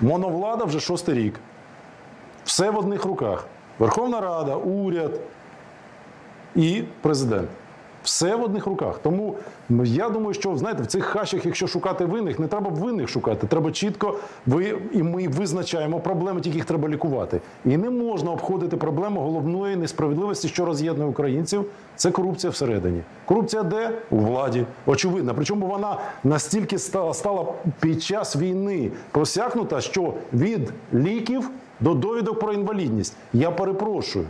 Моновлада вже шостий рік. Все в одних руках. Верховна Рада, уряд і президент. Все в одних руках. Тому я думаю, що знаєте, в цих хащах, якщо шукати винних, не треба винних шукати. Треба чітко ви і ми визначаємо проблеми, тільки їх треба лікувати. І не можна обходити проблему головної несправедливості, що роз'єднує українців. Це корупція всередині. Корупція де у владі, очевидно. Причому вона настільки стала, стала під час війни просякнута, що від ліків до довідок про інвалідність. Я перепрошую.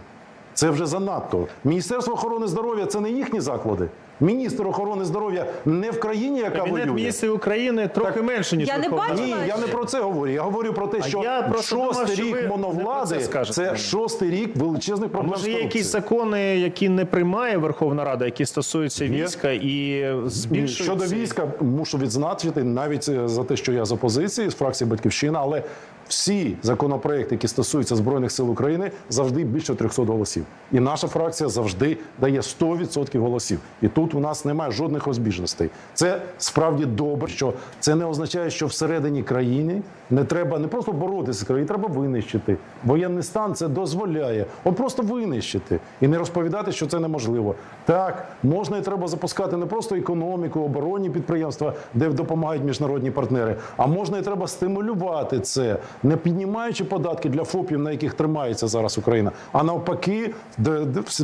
Це вже занадто. Міністерство охорони здоров'я це не їхні заклади. Міністр охорони здоров'я не в країні, яка Кабінет воює. міністрів України трохи Так, менше, ніж я не бачила, Ні, я не про це говорю. Я говорю про те, що я просто думав, шостий рік моновлади це це шостий рік величезних А проблем. може є якісь закони, які не приймає Верховна Рада, які стосуються Є. війська і збільшують Щодо війська, мушу відзначити навіть е, за те, що я з опозиції з фракції Батьківщина, але всі законопроекти, які стосуються збройних сил України, завжди більше 300 голосів. І наша фракція завжди дає 100% голосів. І тут у нас немає жодних розбіжностей. Це справді добре, що це не означає, що всередині країни не треба не просто боротися з країною, треба винищити. Воєнний стан це дозволяє. От просто винищити і не розповідати, що це неможливо. Так, можна і треба запускати не просто економіку, оборонні підприємства, де допомагають міжнародні партнери, а можна і треба стимулювати це, не піднімаючи податки для ФОПів, на яких тримається зараз Україна, а навпаки,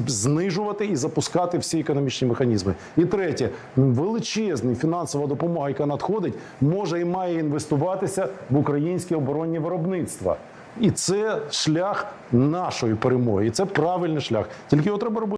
знижувати і запускати всі економічні механізми. І третє, величезна фінансова допомога, яка надходить, може і має інвестуватися в українське оборонні виробництва. І це шлях нашої перемоги, і це правильний шлях. Тільки його треба робити.